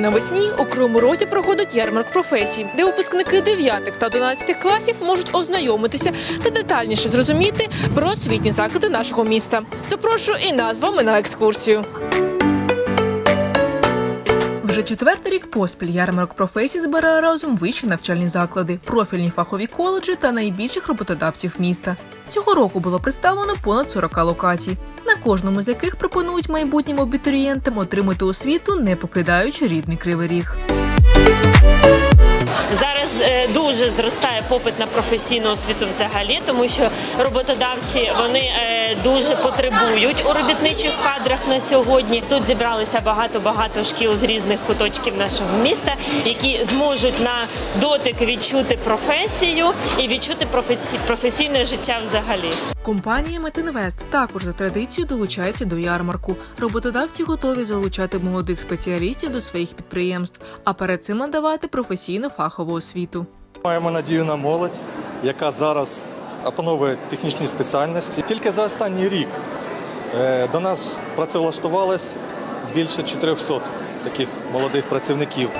навесні у Кривому Розі проходить ярмарк професій, де випускники 9 та 11 класів можуть ознайомитися та детальніше зрозуміти про освітні заклади нашого міста. Запрошую і нас з вами на екскурсію. Вже четвертий рік поспіль ярмарок професій збирає разом вищі навчальні заклади, профільні фахові коледжі та найбільших роботодавців міста. Цього року було представлено понад 40 локацій, кожному з яких пропонують майбутнім абітурієнтам отримати освіту, не покидаючи рідний кривий ріг. Зараз е, дуже зростає попит на професійну освіту взагалі, тому що роботодавці вони е, дуже потребують у робітничих кадрах на сьогодні. Тут зібралися багато багато шкіл з різних куточків нашого міста, які зможуть на дотик відчути професію і відчути професійне життя взагалі. Компанія Метинвест також за традицією долучається до ярмарку. Роботодавці готові залучати молодих спеціалістів до своїх підприємств, а перед цим надавати професійну фахову освіту. Маємо надію на молодь, яка зараз опановує технічні спеціальності. Тільки за останній рік е, до нас працевлаштувалось більше 400 таких молодих працівників.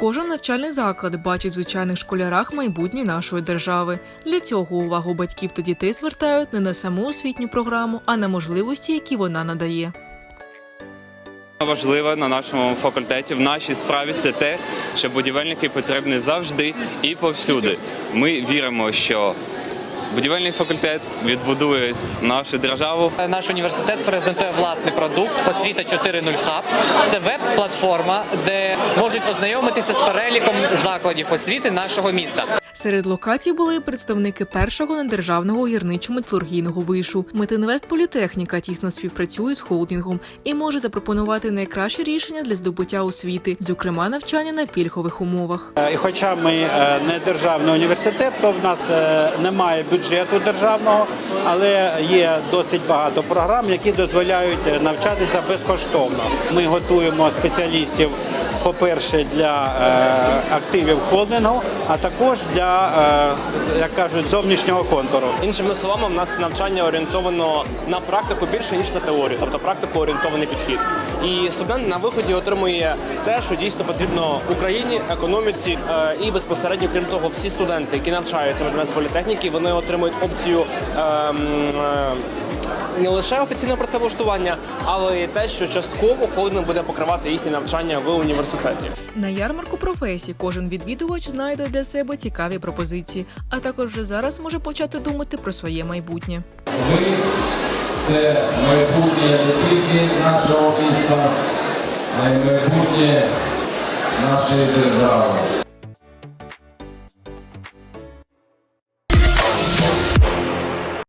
Кожен навчальний заклад бачить в звичайних школярах майбутнє нашої держави. Для цього увагу батьків та дітей звертають не на саму освітню програму, а на можливості, які вона надає. Важливе на нашому факультеті в нашій справі це те, що будівельники потрібні завжди і повсюди. Ми віримо, що будівельний факультет відбудує нашу державу. Наш університет презентує власний продукт Освіта 4.0 Hub. Це веб-платформа, де можуть ознайомитися з переліком закладів освіти нашого міста. Серед локацій були представники першого недержавного гірничо-металургійного вишу. Метинвест Політехніка тісно співпрацює з холдингом і може запропонувати найкращі рішення для здобуття освіти, зокрема навчання на пільгових умовах. Е, І хоча ми е, не державний університет, то в нас е, немає бюджету державного, але є досить багато програм, які дозволяють навчатися безкоштовно. Ми готуємо спеціалістів, по-перше, для е, активів холдингу, а також для, е, як кажуть, зовнішнього контуру. Іншими словами, в нас навчання орієнтовано на практику більше ніж на теорію, тобто практику орієнтований підхід. І студент на виході отримує те, що дійсно потрібно Україні, економіці е, і безпосередньо, крім того, всі студенти, які навчаються в політехніки, вони отримують опцію. Не лише офіційне працевлаштування, але й те, що частково холдинг буде покривати їхнє навчання в університеті. На ярмарку професій кожен відвідувач знайде для себе цікаві пропозиції, а також вже зараз може почати думати про своє майбутнє. Ви це майбутнє не тільки нашого міста, а й майбутнє нашої держави.